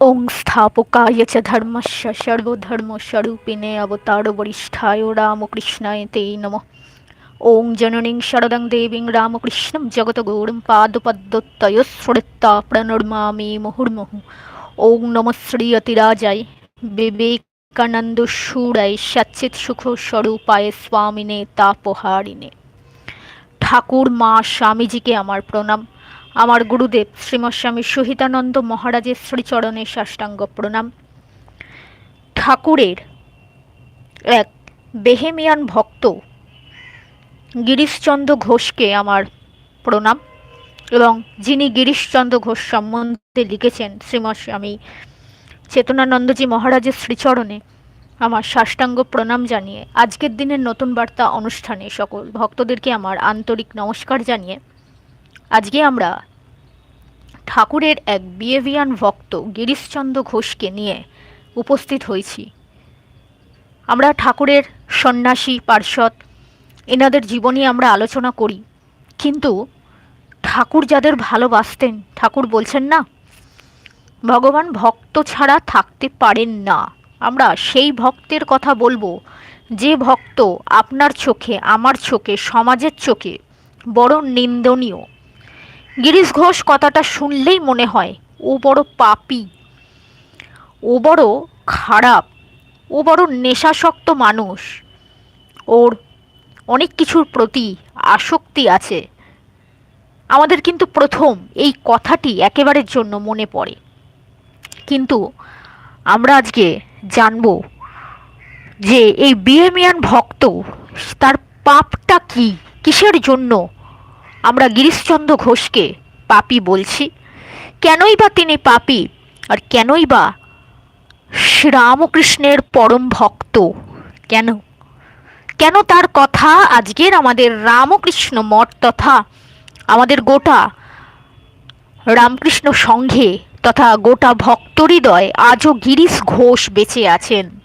ওং স্থাপকায় চ ধর্মস্য অবতার বরিষ্ঠায় রামকৃষ্ণায় তে নম ওং জননীং শরদং দেবীং রামকৃষ্ণং জগতগৌরং পাদপদ্মতয়স্ফৃত্তা প্রণর্মামি মুহুর্মুহু ওং নম শ্রী অতিরাজায় বিবেকানন্দ সুরায় সচ্চিত সুখ স্বরূপায় স্বামিনে তাপহারিণে ঠাকুর মা স্বামীজিকে আমার প্রণাম আমার গুরুদেব শ্রীমস্বামী সহিতানন্দ মহারাজের শ্রীচরণে সাষ্টাঙ্গ প্রণাম। ঠাকুরের এক বেহেমিয়ান ভক্ত গিরিশচন্দ্র ঘোষকে আমার প্রণাম এবং যিনি গিরিশচন্দ্র ঘোষ সম্বন্ধে লিখেছেন শ্রীমস্বামী চেতনানন্দজি মহারাজের শ্রীচরণে আমার সাষ্টাঙ্গ প্রণাম জানিয়ে আজকের দিনের নতুন বার্তা অনুষ্ঠানে সকল ভক্তদেরকে আমার আন্তরিক নমস্কার জানিয়ে আজকে আমরা ঠাকুরের এক বিয়েভিয়ান ভক্ত গিরিশচন্দ্র ঘোষকে নিয়ে উপস্থিত হয়েছি। আমরা ঠাকুরের সন্ন্যাসী পার্ষদ এনাদের জীবনী আমরা আলোচনা করি। কিন্তু ঠাকুর যাদের ভালোবাসতেন, ঠাকুর বলছেন না, ভগবান ভক্ত ছাড়া থাকতে পারেন না। আমরা সেই ভক্তের কথা বলব, যে ভক্ত আপনার চোখে, আমার চোখে, সমাজের চোখে বড় নিন্দনীয়। গিরিশ ঘোষ কথাটা শুনলেই মনে হয়, ও বড় পাপি, ও বড় খারাপ, ও বড় নেশাসক্ত মানুষ, ওর অনেক কিছুর প্রতি আসক্তি আছে। আমাদের কিন্তু প্রথম এই কথাটি একেবারের জন্য মনে পড়ে। কিন্তু আমরা আজকে জানব যে এই বিএমিয়ান ভক্ত, তার পাপটা কি? কিসের জন্য আমরা গিরিশচন্দ্র ঘোষকে পাপি বলছি। কেনই বা তিনি পাপি আর কেনই বা শ্রীরামকৃষ্ণের পরম ভক্ত? কেন? কেন তার কথা আজকের আমাদের রামকৃষ্ণ মঠ তথা আমাদের গোটা রামকৃষ্ণ সংঘে তথা গোটা ভক্তহৃদয় আজও গিরিশ ঘোষ বেঁচে আছেন।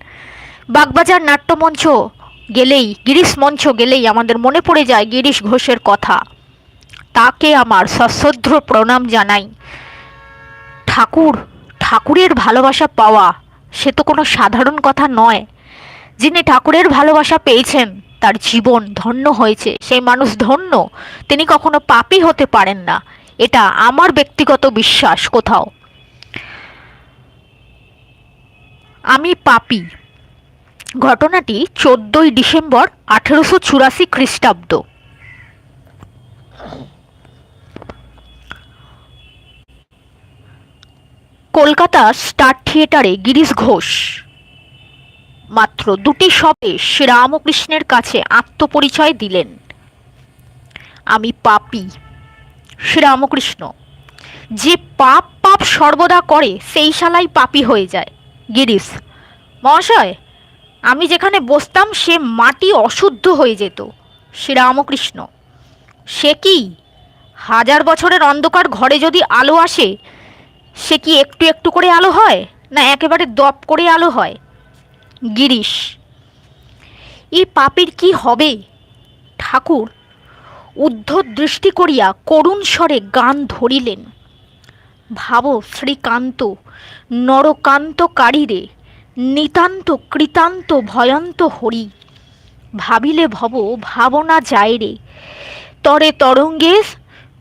বাগবাজার নাট্যমঞ্চ গেলেই, গিরিশ মঞ্চ গেলেই আমাদের মনে পড়ে যায় গিরিশ ঘোষের কথা। তাকে আমার সশ্রদ্ধ প্রণাম জানাই। ঠাকুর, ঠাকুরের ভালোবাসা পাওয়া, সে তো কোনো সাধারণ কথা নয়। যিনি ঠাকুরের ভালোবাসা পেয়েছেন, তার জীবন ধন্য হয়েছে। সেই মানুষ ধন্য, তিনি কখনো পাপই হতে পারেন না। এটা আমার ব্যক্তিগত বিশ্বাস কোথাও। আমি পাপি। ঘটনাটি চোদ্দই ডিসেম্বর আঠেরোশো চুরাশি খ্রিস্টাব্দ। কলকাতা স্টার থিয়েটারে গিরিশ ঘোষ। মাত্র দুটি শবে শ্রীরামকৃষ্ণের কাছে আত্মপরিচয় দিলেন। আমি পাপি, শ্রীরামকৃষ্ণ। যে পাপ পাপ সর্বদা করে, সেই শালাই পাপি হয়ে যায়, গিরিশ। মহাশয়, আমি যেখানে বসতাম, সে মাটি অশুদ্ধ হয়ে যেত, শ্রীরামকৃষ্ণ। সে কি? হাজার বছরের অন্ধকার ঘরে যদি আলো আসে সে কি একটু একটু করে আলো হয়, না একেবারে দপ করে আলো হয়? গিরিশ, এই পাপের কি হবে? ঠাকুর উদ্ধত দৃষ্টি করিয়া করুণ স্বরে গান ধরিলেন। ভাব শ্রীকান্ত, নরকান্তকারীরে, নিতান্ত কৃতান্ত ভয়ন্ত হরি। ভাবিলে ভব ভাবনা যায় রে, তরে তরঙ্গে,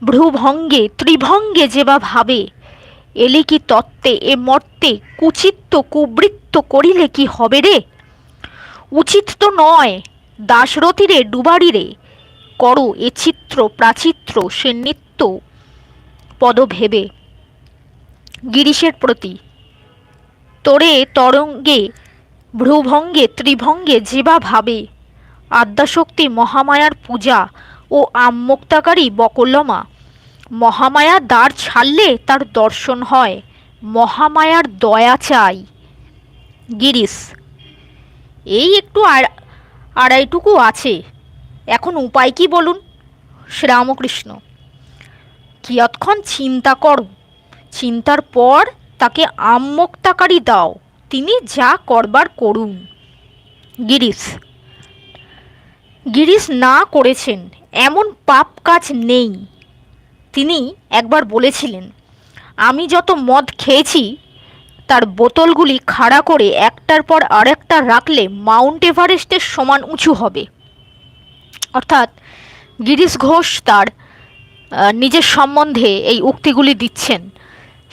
ভ্রুভঙ্গে, ত্রিভঙ্গে যেবা ভাবে। এলে কি তত্ত্বে এ মর্তে কুচিত্ত কুবৃত্ত করিলে কি হবে রে? উচিত তো নয় দাসরথীরে ডুবারিরে, করো এ চিত্র প্রাচিত্র সে নিত্য পদভেবে। গিরিশের প্রতি, তোরে তরঙ্গে, ভ্রুভঙ্গে, ত্রিভঙ্গে যেবা ভাবে, আদ্যাশক্তি মহামায়ার পূজা ও আমুক্তাকারী বকল্যমা মহামায়া দ্বার ছাড়লে তার দর্শন হয়। মহামায়ার দয়া চাই। গিরিশ, এই একটু আড়াইটুকু আছে। এখন উপায় কি বলুন? শ্রীরামকৃষ্ণ, কিয়ৎক্ষণ চিন্তা করো। চিন্তার পর তাকে আম্মক্তাকারী দাও। তিনি যা করবার করুন। গিরিশ গিরিশ না করেছেন। এমন পাপ কাজ নেই। তিনি একবার বলেছিলেন, আমি যত মদ খেয়েছি, তার বোতলগুলি খাড়া করে একটার পর আরেকটা রাখলে মাউন্ট এভারেস্টের সমান উঁচু হবে। অর্থাৎ গিরিশ ঘোষ তার নিজের সম্বন্ধে এই উক্তিগুলি দিচ্ছেন।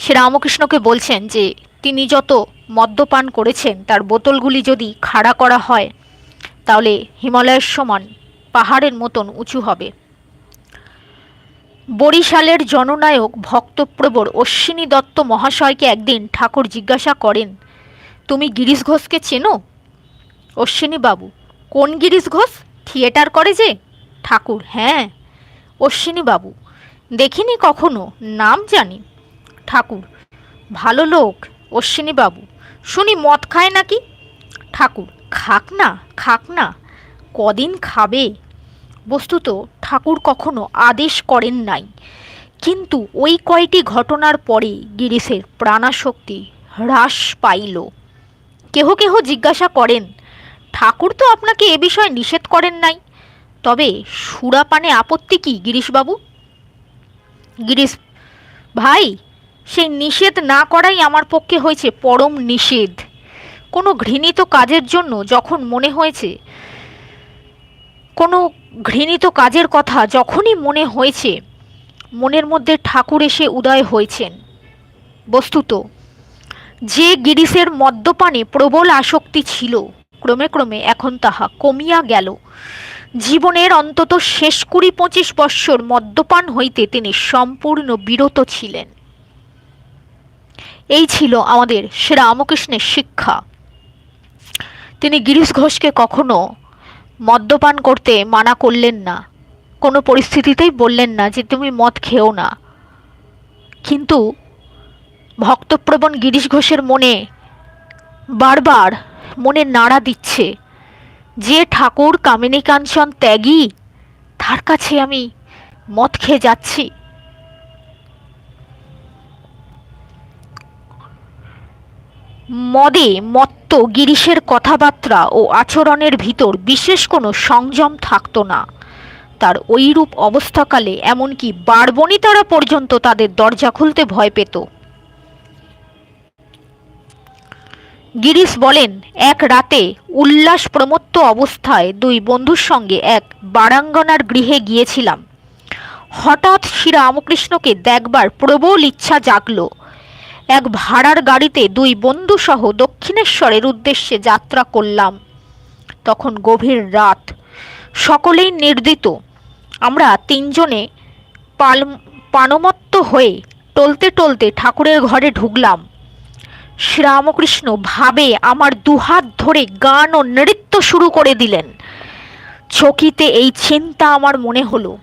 সে রামকৃষ্ণকে বলছেন যে, তিনি যত মদ্যপান করেছেন, তার বোতলগুলি যদি খাড়া করা হয়, তাহলে হিমালয়ের সমান পাহাড়ের মতন উঁচু হবে। বরিশালের জননায়ক ভক্তপ্রবর অশ্বিনী দত্ত মহাশয়কে একদিন ঠাকুর জিজ্ঞাসা করেন, তুমি গিরিশ ঘোষকে চেনো? অশ্বিনী বাবু কোন গিরিশ ঘোষ? থিয়েটার করে যে? ঠাকুর হ্যাঁ। অশ্বিনী বাবু দেখিনি কখনো? নাম জানি। ঠাকুর, ভালো লোক অশ্বিনী বাবু শুনি মদ খায় নাকি? ঠাকুর, খাক না খাক না। কদিন খাবে? বস্তুত ঠাকুর কখনো আদেশ করেন নাই। কিন্তু ওই কয়টি ঘটনার পরে গিরিশের প্রাণাশক্তি হ্রাস পাইল। কেহ কেহ জিজ্ঞাসা করেন, ঠাকুর তো আপনাকে এ বিষয়ে নিষেধ করেন নাই। তবে সুরাপানে আপত্তি কি গিরিশবাবু? গিরিশ, ভাই, সেই নিষেধ না করাই আমার পক্ষে হয়েছে পরম নিষেধ। কোনো ঘৃণিত কাজের জন্য যখন মনে হয়েছে, কোনো ঘৃণিত কাজের কথা যখনই মনে হয়েছে, মনের মধ্যে ঠাকুর এসে উদয় হয়েছেন। বস্তুত, যে গিরিশের মদ্যপানে প্রবল আসক্তি ছিল, ক্রমে ক্রমে এখন তাহা কমিয়া গেল। জীবনের অন্তত শেষ কুড়ি পঁচিশ বৎসর মদ্যপান হইতে তিনি সম্পূর্ণ বিরত ছিলেন। এই ছিল আমাদের শ্রীরামকৃষ্ণের শিক্ষা। তিনি গিরিশ ঘোষকে কখনো মদ্যপান করতে মানা করলেন না। কোনো পরিস্থিতিতেই বললেন না যে তুমি মদ খেও না। কিন্তু ভক্তপ্রবণ গিরিশ ঘোষের মনে বারবার মনে নাড়া দিচ্ছে, যে ঠাকুর কামিনী কাঞ্চন ত্যাগী, তার কাছে আমি মদ খেয়ে যাচ্ছি। মদে মত্ত গিরিশের কথাবার্তা ও আচরণের ভিতর বিশেষ কোনো সংযম থাকতো না। তার ওইরূপ অবস্থাকালে এমনকি বারবণিতারা পর্যন্ত তাদের দরজা খুলতে ভয় পেত। গিরিশ বলেন, এক রাতে উল্লাস প্রমত্ত অবস্থায় দুই বন্ধুর সঙ্গে এক বারাঙ্গনার গৃহে গিয়েছিলাম। হঠাৎ শ্রীরামকৃষ্ণকে দেখবার প্রবল ইচ্ছা জাগলো। এক ভাড়ার গাড়িতে দুই বন্ধু সহ দক্ষিণেশ্বরের উদ্দেশ্যে যাত্রা করলাম। তখন গভীর রাত। সকলেই নির্দিত। আমরা তিনজনে পাল, পানমত্ত হয়ে টলতে টলতে ঠাকুরের ঘরে ঢুকলাম। শ্রীরামকৃষ্ণ ভাবে আমার দুহাত ধরে গান ও নৃত্য শুরু করে দিলেন। চকিতে এই চিন্তা আমার মনে হলো।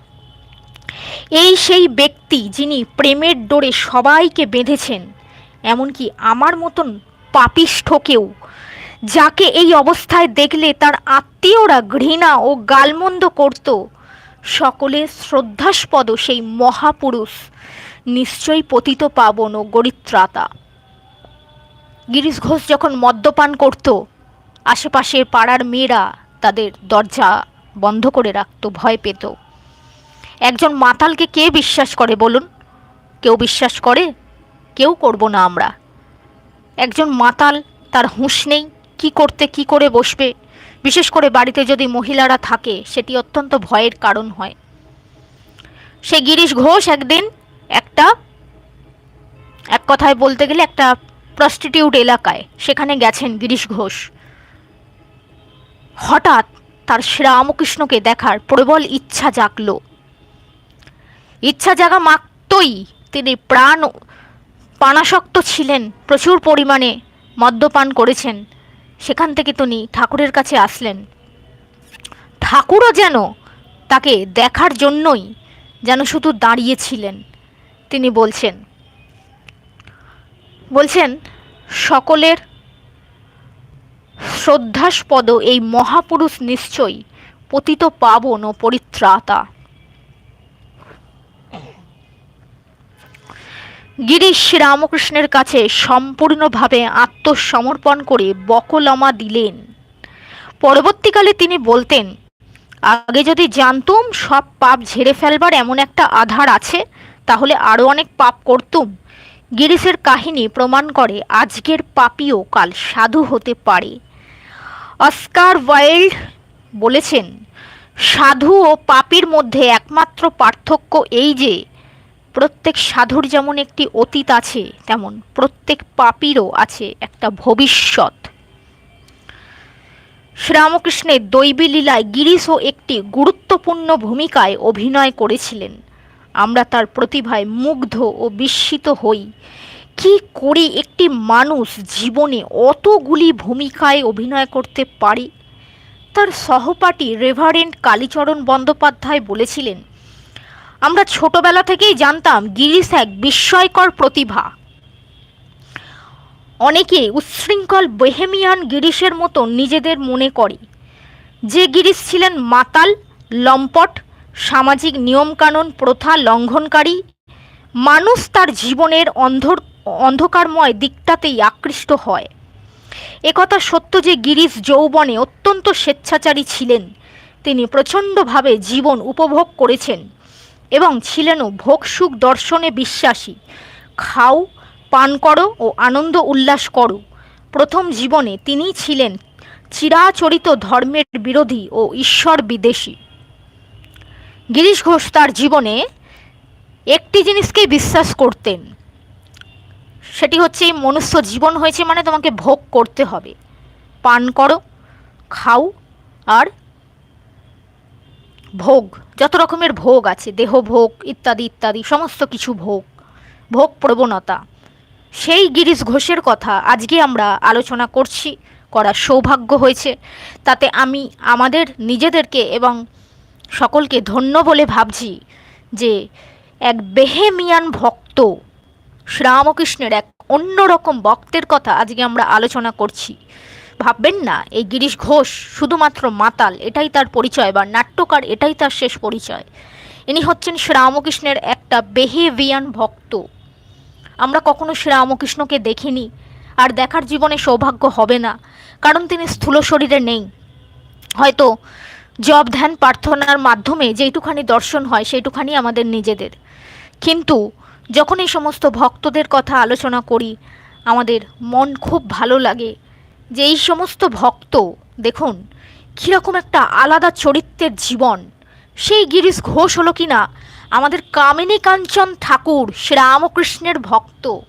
এই সেই ব্যক্তি যিনি প্রেমের ডোরে সবাইকে বেঁধেছেন। এমনকি আমার মতন পাপিষ্ঠকেও যাকে এই অবস্থায় দেখলে তার আত্মীয়রা ঘৃণা ও গালমন্দ করত, সকলে শ্রদ্ধাস্পদ সেই মহাপুরুষ, নিশ্চয়ই পতিত পাবন ও গরিত্রাতা। গিরিশ ঘোষ যখন মদ্যপান করত, আশেপাশের পাড়ার মেয়েরা তাদের দরজা বন্ধ করে রাখত, ভয় পেত। একজন মাতালকে কে বিশ্বাস করে বলুন? কেউ বিশ্বাস করে? কেউ করব না আমরা। একজন মাতাল, তার হুঁশ নেই, কি করতে কি করে বসবে? বিশেষ করে বাড়িতে যদি মহিলারা থাকে, সেটি অত্যন্ত ভয়ের কারণ হয়। সে গিরিশ ঘোষ একদিন একটা, এক কথায় বলতে গেলে একটা প্রস্টিটিউট এলাকায়, সেখানে গেছেন গিরিশ ঘোষ। হঠাৎ তার শ্রীরামকৃষ্ণকে দেখার প্রবল ইচ্ছা জাগলো। ইচ্ছা জাগা মাত্রই তিনি প্রাণ পানাসক্ত ছিলেন, প্রচুর পরিমাণে মদ্যপান করেছেন। সেখান থেকে তিনি ঠাকুরের কাছে আসলেন। ঠাকুরও যেন তাকে দেখার জন্যই যেন শুধু দাঁড়িয়েছিলেন তিনি বলছেন বলছেন, সকলের শ্রদ্ধাস্পদ এই মহাপুরুষ নিশ্চয়ই পতিত পাবন ও পরিত্রাতা। গিরিশ রামকৃষ্ণের কাছে সম্পূর্ণভাবে আত্মসমর্পণ করে বকলমা দিলেন। পরবর্তীকালে তিনি বলতেন, আগে যদি জানতুম সব পাপ ঝেড়ে ফেলবার এমন একটা আধার আছে, তাহলে আরও অনেক পাপ করতুম গিরিশের কাহিনী প্রমাণ করে আজকের পাপিও কাল সাধু হতে পারে। অস্কার ওয়াইল্ড বলেছেন, সাধু ও পাপির মধ্যে একমাত্র পার্থক্য এই যে প্রত্যেক সাধুর যেমন একটি অতীত আছে, তেমন প্রত্যেক পাপিরও আছে একটা ভবিষ্যৎ। শ্রীরামকৃষ্ণের দৈবী লীলায় গিরিশও একটি গুরুত্বপূর্ণ ভূমিকায় অভিনয় করেছিলেন। আমরা তার প্রতিভায় মুগ্ধ ও বিস্মিত হই। কি করে একটি মানুষ জীবনে অতগুলি ভূমিকায় অভিনয় করতে পারে? তার সহপাঠী রেভারেন্ট কালীচরণ বন্দ্যোপাধ্যায় বলেছিলেন আমরা ছোটবেলা থেকেই জানতাম গিরিশ এক বিস্ময়কর প্রতিভা। অনেকে উচ্ছৃঙ্খল বেহেমিয়ান গিরিশের মতো নিজেদের মনে করে। যে গিরিশ ছিলেন মাতাল, লম্পট, সামাজিক নিয়মকানুন, প্রথা লঙ্ঘনকারী। মানুষ তার জীবনের অন্ধর, অন্ধকারময় দিকটাতেই আকৃষ্ট হয়। একথা সত্য যে গিরিশ যৌবনে অত্যন্ত স্বেচ্ছাচারী ছিলেন। তিনি প্রচণ্ডভাবে জীবন উপভোগ করেছেন। এবং ছিলেনও ভোগ সুখ দর্শনে বিশ্বাসী। খাও, পান করো ও আনন্দ উল্লাস করো। প্রথম জীবনে তিনি ছিলেন চিরাচরিত ধর্মের বিরোধী ও ঈশ্বর বিদেশি। গিরিশ ঘোষ তার জীবনে একটি জিনিসকেই বিশ্বাস করতেন। সেটি হচ্ছে এই মনুষ্য জীবন হয়েছে মানে তোমাকে ভোগ করতে হবে। পান করো, খাও আর ভোগ, যত রকমের ভোগ আছে, দেহ ভোগ, ইত্যাদি ইত্যাদি, সমস্ত কিছু ভোগ ভোগ প্রবণতা, সেই গিরিশ ঘোষের কথা আজকে আমরা আলোচনা করছি, করার সৌভাগ্য হয়েছে। তাতে আমি আমাদের নিজেদেরকে এবং সকলকে ধন্য বলে ভাবছি যে এক বেহেমিয়ান ভক্ত শ্রীরামকৃষ্ণের এক অন্যরকম ভক্তের কথা আজকে আমরা আলোচনা করছি। ভাববেন না, এই গিরিশ ঘোষ শুধুমাত্র মাতাল, এটাই তার পরিচয় বা নাট্যকার এটাই তার শেষ পরিচয়। ইনি হচ্ছেন শ্রীরামকৃষ্ণের একটা বেহেভিয়ান ভক্ত। আমরা কখনো শ্রীরামকৃষ্ণকে দেখিনি, আর দেখার জীবনে সৌভাগ্য হবে না, কারণ তিনি স্থূল শরীরে নেই। হয়তো জব ধ্যান, প্রার্থনার মাধ্যমে যেইটুখানি দর্শন হয়, সেইটুখানি আমাদের নিজেদের। কিন্তু যখন এই সমস্ত ভক্তদের কথা আলোচনা করি, আমাদের মন খুব ভালো লাগে। যে এই সমস্ত ভক্ত, দেখুন, কীরকম একটা আলাদা চরিত্রের জীবন। সেই গিরিশ ঘোষ হলো কি না আমাদের কামিনী কাঞ্চন ঠাকুর, শ্রীরামকৃষ্ণের ভক্ত।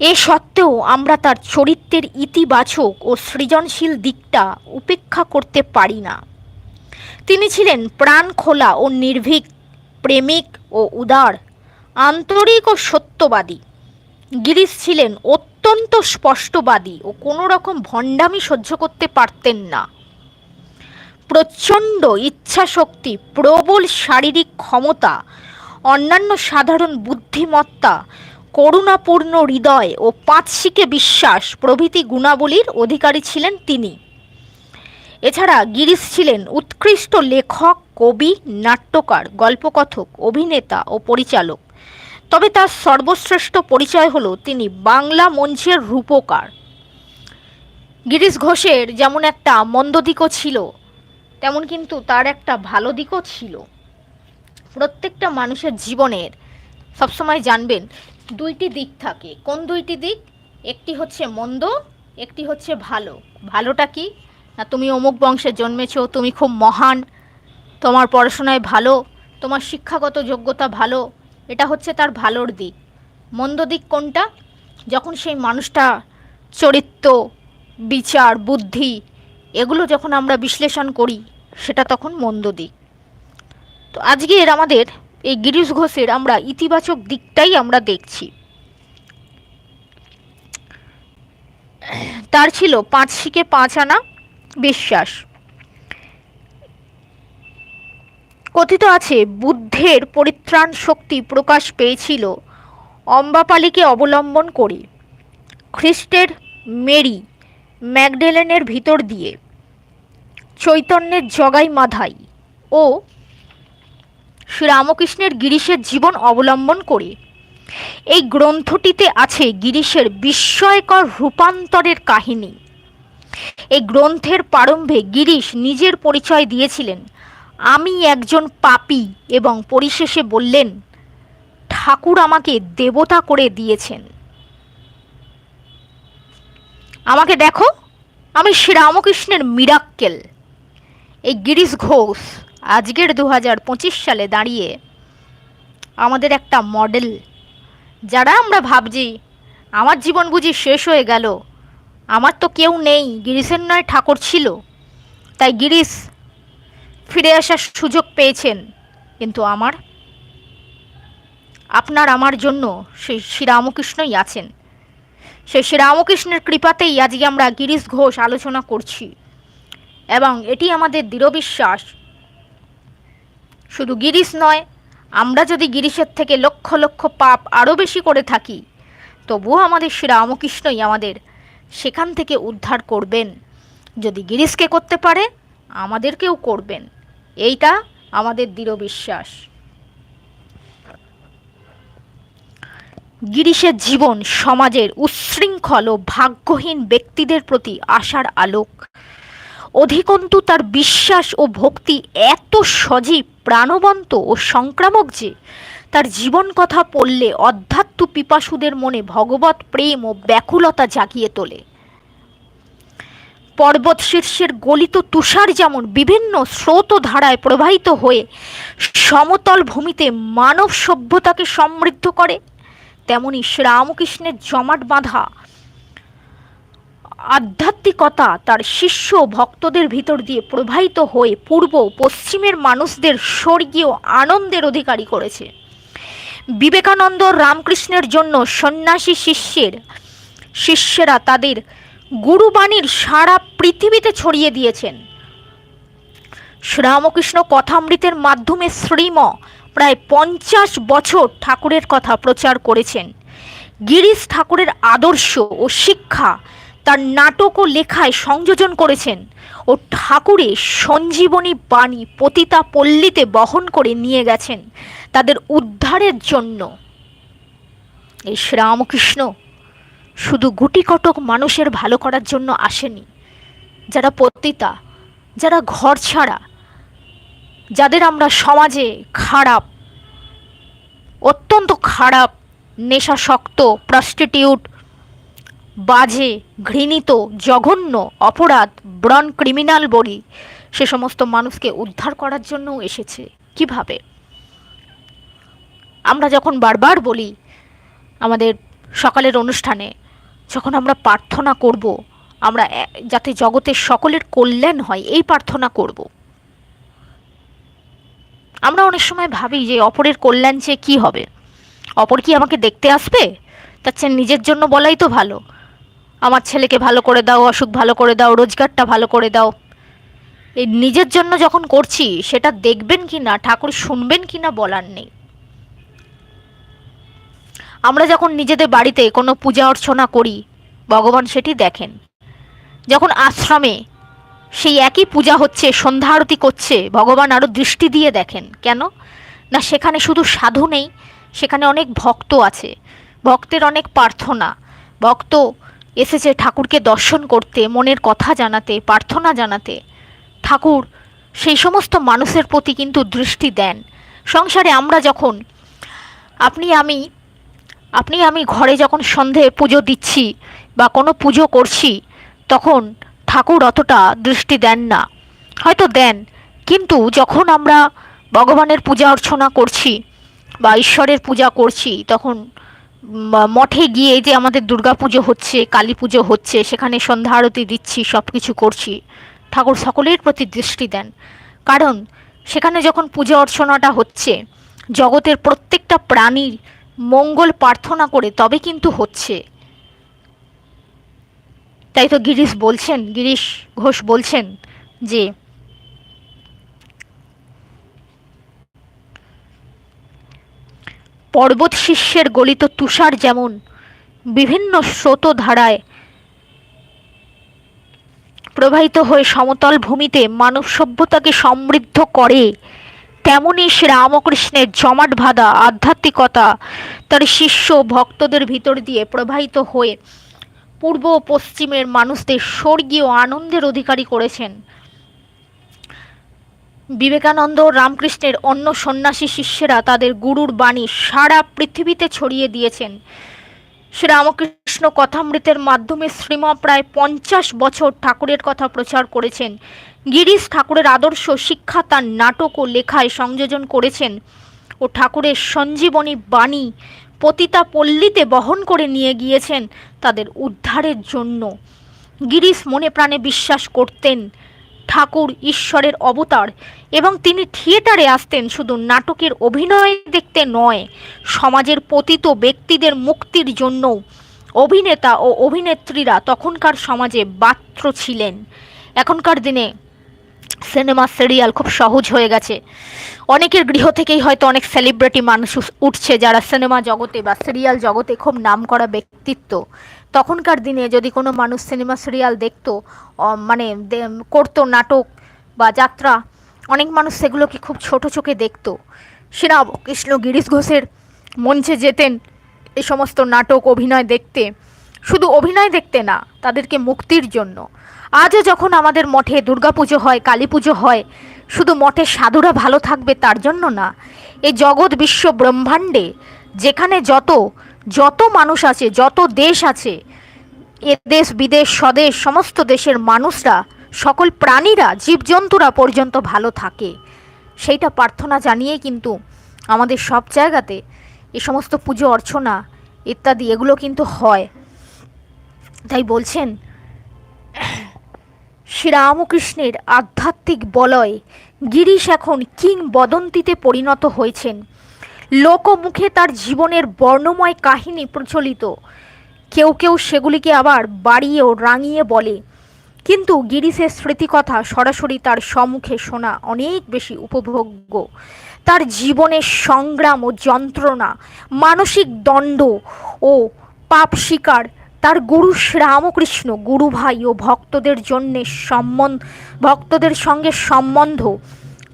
এ সত্ত্বেও আমরা তার চরিত্রের ইতিবাচক ও সৃজনশীল দিকটা উপেক্ষা করতে পারি না। তিনি ছিলেন প্রাণ খোলা ও নির্ভীক। প্রেমিক ও উদার, আন্তরিক ও সত্যবাদী। গিরিশ ছিলেন অত্যন্ত স্পষ্টবাদী ও কোনো রকম ভণ্ডামি সহ্য করতে পারতেন না। প্রচণ্ড ইচ্ছাশক্তি, প্রবল শারীরিক ক্ষমতা, অন্যান্য সাধারণ বুদ্ধিমত্তা, করুণাপূর্ণ হৃদয় ও পাঁচশিকে বিশ্বাস প্রভৃতি গুণাবলীর অধিকারী ছিলেন তিনি। এছাড়া গিরিশ ছিলেন উৎকৃষ্ট লেখক, কবি, নাট্যকার, গল্পকথক, অভিনেতা ও পরিচালক। তবে তার সর্বশ্রেষ্ঠ পরিচয় হলো তিনি বাংলা মঞ্চের রূপকার। গিরিশ ঘোষের যেমন একটা মন্দ দিকও ছিল, তেমন কিন্তু তার একটা ভালো দিকও ছিল। প্রত্যেকটা মানুষের জীবনের সবসময় জানবেন দুইটি দিক থাকে। কোন দুইটি দিক? একটি হচ্ছে মন্দ, একটি হচ্ছে ভালো। ভালোটা কি? না, তুমি অমুক বংশে জন্মেছো, তুমি খুব মহান। তোমার পড়াশোনায় ভালো, তোমার শিক্ষাগত যোগ্যতা ভালো, এটা হচ্ছে তার ভালোর দিক। মন্দ দিক কোনটা? যখন সেই মানুষটা চরিত্র, বিচার, বুদ্ধি, এগুলো যখন আমরা বিশ্লেষণ করি, সেটা তখন মন্দ দিক। তো আজকের আমাদের এই গিরিশ ঘোষের আমরা ইতিবাচক দিকটাই আমরা দেখছি। তার ছিল পাঁচ শিকে পাঁচ আনা বিশ্বাস। কথিত আছে, বুদ্ধের পরিত্রাণ শক্তি প্রকাশ পেয়েছিল। অম্বাপালিকে অবলম্বন করে। খ্রিস্টের মেরি ম্যাকডেলেনের ভিতর দিয়ে। চৈতন্যের জগাই মাধাই ও শ্রীরামকৃষ্ণের গিরিশের জীবন অবলম্বন করে। এই গ্রন্থটিতে আছে গিরিশের বিস্ময়কর রূপান্তরের কাহিনী। এই গ্রন্থের প্রারম্ভে গিরিশ নিজের পরিচয় দিয়েছিলেন। আমি একজন পাপী এবং পরিশেষে বললেন, ঠাকুর আমাকে দেবতা করে দিয়েছেন। আমাকে দেখো, আমি শ্রীরামকৃষ্ণের মিরাক্কেল। এই গিরিশ ঘোষ আজকের দু হাজার পঁচিশ সালে দাঁড়িয়ে আমাদের একটা মডেল, যারা আমরা ভাবছি, আমার জীবন বুঝি শেষ হয়ে গেল। আমার তো কেউ নেই, গিরিশের নয় ঠাকুর ছিল। তাই গিরিশ ফিরে আসার সুযোগ পেয়েছেন। কিন্তু আমার, আপনার আমার জন্য সেই শ্রীরামকৃষ্ণই আছেন। সেই শ্রীরামকৃষ্ণের কৃপাতেই আজকে আমরা গিরিশ ঘোষ আলোচনা করছি। এবং এটি আমাদের দৃঢ় বিশ্বাস। শুধু গিরিশ নয়, আমরা যদি গিরিশের থেকে লক্ষ লক্ষ পাপ আরও বেশি করে থাকি, তবুও আমাদের শ্রীরামকৃষ্ণই আমাদের সেখান থেকে উদ্ধার করবেন। যদি গিরিশকে করতে পারে, আমাদেরকেও করবেন। এইটা আমাদের দৃঢ় বিশ্বাস। গিরিশের জীবন সমাজের উচ্ছৃঙ্খল ও ভাগ্যহীন ব্যক্তিদের প্রতি আশার আলোক। অধিকন্তু তার বিশ্বাস ও ভক্তি এত সজীব, প্রাণবন্ত ও সংক্রামক যে তার জীবন কথা পড়লে অধ্যাত্ম পিপাসুদের মনে ভগবত প্রেম ও ব্যাকুলতা জাগিয়ে তোলে। পর্বত শীর্ষের গলিত তুষার যেমন বিভিন্ন স্রোত ধারায় প্রবাহিত হয়ে সমতল ভূমিতে মানব সভ্যতাকে সমৃদ্ধ করে, তেমনি শ্রীরামকৃষ্ণের জমাট বাঁধা আধ্যাত্মিকতা তার শিষ্য ভক্তদের ভিতর দিয়ে প্রবাহিত হয়ে পূর্ব পশ্চিমের মানুষদের স্বর্গীয় আনন্দের অধিকারী করেছে। বিবেকানন্দ রামকৃষ্ণের জন্য সন্ন্যাসী শিষ্যের, শিষ্যেরা তাদের গুরুবাণীর সারা পৃথিবীতে ছড়িয়ে দিয়েছেন। শ্রীরামকৃষ্ণ কথামৃতের মাধ্যমে শ্রীম প্রায় পঞ্চাশ বছর ঠাকুরের কথা প্রচার করেছেন। গিরিশ ঠাকুরের আদর্শ ও শিক্ষা তার নাটক ও লেখায় সংযোজন করেছেন ও ঠাকুরের সঞ্জীবনী বাণী পতিতা পল্লীতে বহন করে নিয়ে গেছেন। তাদের উদ্ধারের জন্য। এই শ্রীরামকৃষ্ণ শুধু গুটি কটক মানুষের ভালো করার জন্য আসেনি। যারা পতিতা, যারা ঘর ছাড়া, যাদের আমরা সমাজে খারাপ, অত্যন্ত খারাপ, নেশাসক্ত প্রস্টিটিউট বাজে, ঘৃণিত, জঘন্য, অপরাধ ব্রন ক্রিমিনাল বলি, সে সমস্ত মানুষকে উদ্ধার করার জন্যও এসেছে। কীভাবে? আমরা যখন বারবার বলি আমাদের সকালের অনুষ্ঠানে, যখন আমরা প্রার্থনা করব, আমরা যাতে জগতের সকলের কল্যাণ হয়, এই প্রার্থনা করব। আমরা অনেক সময় ভাবি যে অপরের কল্যাণ চেয়ে কী হবে? অপর কি আমাকে দেখতে আসবে? তার চেয়ে নিজের জন্য বলাই তো ভালো। আমার ছেলেকে ভালো করে দাও, অসুখ ভালো করে দাও, রোজগারটা ভালো করে দাও। এই নিজের জন্য যখন করছি, সেটা দেখবেন কি না, ঠাকুর শুনবেন কি না বলার নেই। আমরা যখন নিজেদের বাড়িতে কোনো পূজা অর্চনা করি, ভগবান সেটি দেখেন। যখন আশ্রমে সেই একই পূজা হচ্ছে, সন্ধ্যা আরতি করছে, ভগবান আরও দৃষ্টি দিয়ে দেখেন। কেন? না, সেখানে শুধু সাধু নেই, সেখানে অনেক ভক্ত আছে। ভক্তের অনেক প্রার্থনা। ভক্ত এসেছে ঠাকুরকে দর্শন করতে, মনের কথা জানাতে, প্রার্থনা জানাতে। ঠাকুর সেই সমস্ত মানুষের প্রতি কিন্তু দৃষ্টি দেন। সংসারে আমরা যখন, আপনি আমি আপনি, আমি ঘরে যখন সন্ধে পুজো দিচ্ছি বা কোনো পুজো করছি, তখন ঠাকুর অতটা দৃষ্টি দেন না। হয়তো দেন, কিন্তু যখন আমরা ভগবানের পূজা অর্চনা করছি বা ঈশ্বরের পূজা করছি, তখন মঠে গিয়ে যে আমাদের দুর্গা পুজো হচ্ছে, কালী পুজো হচ্ছে, সেখানে সন্ধ্যা আরতি দিচ্ছি সব কিছু করছি, ঠাকুর সকলের প্রতি দৃষ্টি দেন। কারণ, সেখানে যখন পূজা অর্চনাটা হচ্ছে, জগতের প্রত্যেকটা প্রাণীর মঙ্গল প্রার্থনা করে তবে কিন্তু হচ্ছে। তাই তো গিরিশ বলছেন, গিরিশ ঘোষ বলছেন যে, পর্বত শিষ্যের গলিত তুষার যেমন বিভিন্ন স্রোত ধারায় প্রবাহিত হয়ে সমতল ভূমিতে মানব সভ্যতাকে সমৃদ্ধ করে তেমনি শ্রীরামকৃষ্ণের জমাট বাঁধা আধ্যাত্মিকতা তার শিষ্য ভক্তদের ভিতর দিয়ে প্রবাহিত হয়ে পূর্ব ও পশ্চিমের মানুষদের স্বর্গীয় আনন্দের অধিকারী করেছেন। বিবেকানন্দ রামকৃষ্ণের অন্য সন্ন্যাসী শিষ্যেরা তাদের গুরুর বাণী সারা পৃথিবীতে ছড়িয়ে দিয়েছেন। শ্রীরামকৃষ্ণ কথামৃতের মাধ্যমে শ্রীম প্রায় পঞ্চাশ বছর ঠাকুরের কথা প্রচার করেছেন। গিরিশ ঠাকুরের আদর্শ শিক্ষা তার নাটক ও লেখায় সংযোজন করেছেন ও ঠাকুরের সঞ্জীবনী বাণী পতিতা পল্লীতে বহন করে নিয়ে গিয়েছেন তাদের উদ্ধারের জন্য। গিরিশ মনে প্রাণে বিশ্বাস করতেন। ঠাকুর ঈশ্বরের অবতার এবং তিনি থিয়েটারে আসতেন, শুধু নাটকের অভিনয় দেখতে নয়, সমাজের পতিত ব্যক্তিদের মুক্তির জন্য অভিনেতা ও অভিনেত্রীরা তখনকার সমাজে পাত্র ছিলেন। এখনকার দিনে সিনেমা, সিরিয়াল খুব সহজ হয়ে গেছে। অনেকের গৃহ থেকেই হয়তো অনেক সেলিব্রিটি মানুষ উঠছে যারা সিনেমা জগতে বা সিরিয়াল জগতে খুব নামকরা ব্যক্তিত্ব। তখনকার দিনে যদি কোনো মানুষ সিনেমা, সিরিয়াল দেখতো মানে করতো নাটক বা যাত্রা, অনেক মানুষ সেগুলোকে খুব ছোট চোখে দেখতো। শ্রীরাম কৃষ্ণ গিরিশ ঘোষের মঞ্চে যেতেন এই সমস্ত নাটক, অভিনয় দেখতে। শুধু অভিনয় দেখতে না, তাদেরকে মুক্তির জন্য। আজও যখন আমাদের মঠে দুর্গাপুজো হয় কালী পুজো হয়, শুধু মঠের সাধুরা ভালো থাকবে তার জন্য না এই জগৎ বিশ্ব ব্রহ্মাণ্ডে যেখানে যত যত মানুষ আছে, যত দেশ আছে, এ দেশ, বিদেশ, স্বদেশ, সমস্ত দেশের মানুষরা, সকল প্রাণীরা, জীবজন্তুরা পর্যন্ত ভালো থাকে। সেইটা প্রার্থনা জানিয়ে কিন্তু আমাদের সব জায়গাতে এ সমস্ত পুজো, অর্চনা ইত্যাদি এগুলো কিন্তু হয়। তাই বলছেন, শ্রীরামকৃষ্ণের আধ্যাত্মিক বলয় গিরিশ এখন কিংবদন্তিতে পরিণত হয়েছেন। লোকমুখে তার জীবনের বর্ণময় কাহিনী প্রচলিত। কেউ কেউ সেগুলিকে আবার বাড়িয়ে ও রাঙিয়ে বলে। কিন্তু গিরিশের স্মৃতিকথা সরাসরি তার সম্মুখে শোনা অনেক বেশি উপভোগ্য। তার জীবনের সংগ্রাম ও যন্ত্রণা, মানসিক দণ্ড ও পাপ শিকার তার গুরু শ্রীরামকৃষ্ণ, গুরু ভাই ও ভক্তদের জন্যে সম্বন্ধ ভক্তদের সঙ্গে সম্বন্ধ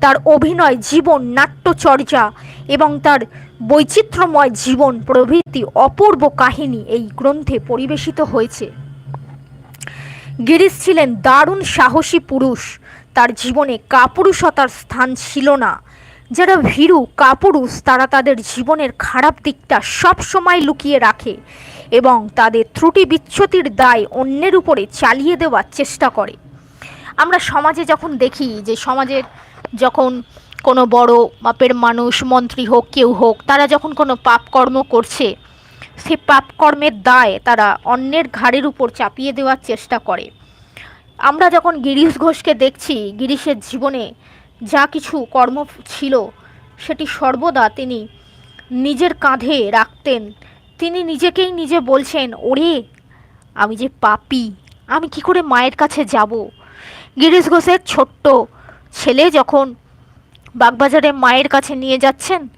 তার অভিনয় জীবন, নাট্যচর্যা এবং তার বৈচিত্র্যময় জীবন প্রভৃতি অপূর্ব কাহিনী এই গ্রন্থে পরিবেশিত হয়েছে। গিরিশ ছিলেন দারুণ সাহসী পুরুষ। তার জীবনে কাপুরুষতার স্থান ছিল না। যারা ভীরু, কাপুরুষ, তারা তাদের জীবনের খারাপ দিকটা সব সময় লুকিয়ে রাখে এবং তাদের ত্রুটি বিচ্ছতির দায় অন্যের উপরে চালিয়ে দেওয়ার চেষ্টা করে। আমরা সমাজে যখন দেখি যে সমাজের যখন কোনো বড় মাপের মানুষ, মন্ত্রী হোক, কেউ হোক, তারা যখন কোনো পাপকর্ম করছে সেই পাপকর্মের দায় তারা অন্যের ঘাড়ের উপর চাপিয়ে দেওয়ার চেষ্টা করে। আমরা যখন গিরিশ ঘোষকে দেখছি, গিরিশের জীবনে যা কিছু কর্ম ছিল, সেটি সর্বদা তিনি নিজের কাঁধে রাখতেন। তিনি নিজেকেই নিজে বলছেন, ওরে, আমি যে পাপি, আমি কি করে মায়ের কাছে যাব? গিরিশ ঘোষের ছোট্ট ছেলে যখন বাগবাজারে মায়ের কাছে নিয়ে যাচ্ছেন,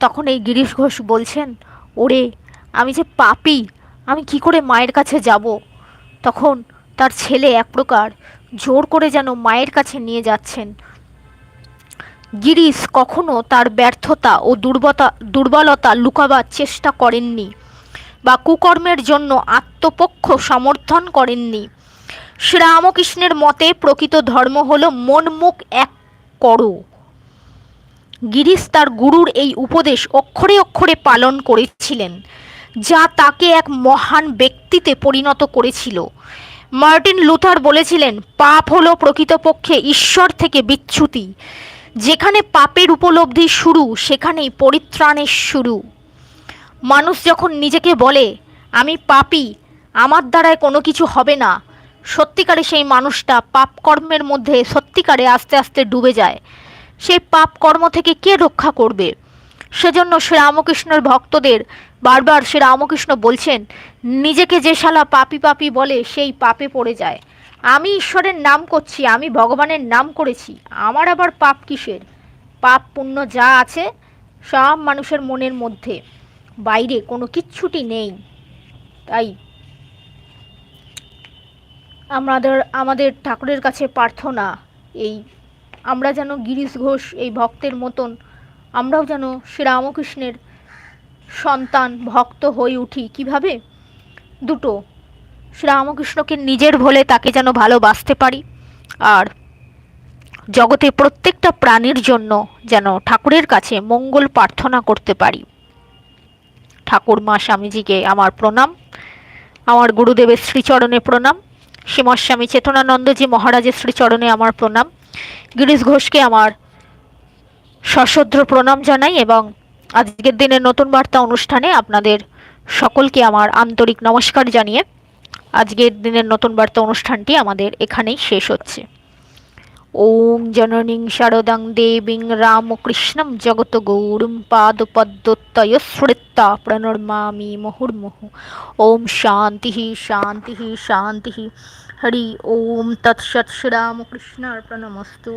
তখন এই গিরিশ ঘোষ বলছেন, ওরে, আমি যে পাপি, আমি কি করে মায়ের কাছে যাব? তখন তার ছেলে এক প্রকার জোর করে যেন মায়ের কাছে নিয়ে যাচ্ছেন। গিরিশ কখনো তার ব্যর্থতা ও দুর্বতা, দুর্বলতা লুকাবার চেষ্টা করেননি বা কুকর্মের জন্য আত্মপক্ষ সমর্থন করেননি। শ্রীরামকৃষ্ণের মতে প্রকৃত ধর্ম হল মনমুখ এক করো। গিরিশ তার গুরুর এই উপদেশ অক্ষরে অক্ষরে পালন করেছিলেন, যা তাকে এক মহান ব্যক্তিতে পরিণত করেছিল। মার্টিন লুথার বলেছিলেন, পাপ হলো প্রকৃতপক্ষে ঈশ্বর থেকে বিচ্যুতি। যেখানে পাপের উপলব্ধি শুরু, সেখানেই পরিত্রাণের শুরু। মানুষ যখন নিজেকে বলে, আমি পাপি, আমার দ্বারায় কোনো কিছু হবে না সত্যিকারে সেই মানুষটা পাপকর্মের মধ্যে সত্যিকারে আস্তে আস্তে ডুবে যায়। সেই পাপ কর্ম থেকে কে রক্ষা করবে? সেজন্য শ্রীরামকৃষ্ণের ভক্তদের বারবার শ্রীরামকৃষ্ণ বলছেন, নিজেকে যে শালা পাপি পাপি বলে, সেই পাপে পড়ে যায়। আমি ঈশ্বরের নাম করছি, আমি ভগবানের নাম করেছি। আমার আবার পাপ কিসের? পাপ পুণ্য যা আছে, সব মানুষের মনের মধ্যে। বাইরে কোনো কিচ্ছুটি নেই। তাই আমাদের আমাদের ঠাকুরের কাছে প্রার্থনা এই, আমরা যেন গিরিশ ঘোষ এই ভক্তের মতন, আমরাও যেন শ্রীরামকৃষ্ণের সন্তান, ভক্ত হয়ে উঠি। কীভাবে? দুটো, শ্রীরামকৃষ্ণকে নিজের ভোলে তাকে যেন ভালোবাসতে পারি, আর জগতে প্রত্যেকটা প্রাণীর জন্য যেন ঠাকুরের কাছে মঙ্গল প্রার্থনা করতে পারি। ঠাকুর মা স্বামীজিকে আমার প্রণাম, আমার গুরুদেবের শ্রীচরণে প্রণাম। শ্রীমস্বামী চেতনানন্দজি মহারাজের শ্রীচরণে আমার প্রণাম। গিরিশ ঘোষকে আমার সশ্রদ্ধ প্রণাম জানাই এবং আজকের দিনের নতুন বার্তা অনুষ্ঠানে আপনাদের সকলকে আমার আন্তরিক নমস্কার জানিয়ে আজকের দিনের নতুন বার্তা অনুষ্ঠানটি আমাদের এখানেই শেষ হচ্ছে। ওম জননীং শারদাং দেবীং রামকৃষ্ণম জগত গৌরম পাদপদ্মতয় স্মৃত্তা প্রণর্মামি মুহুর্মুহু। ওম শান্তি শান্তি শান্তি। হরি ওম। তৎসৎ শ্রীরামকৃষ্ণার্পণমস্তু।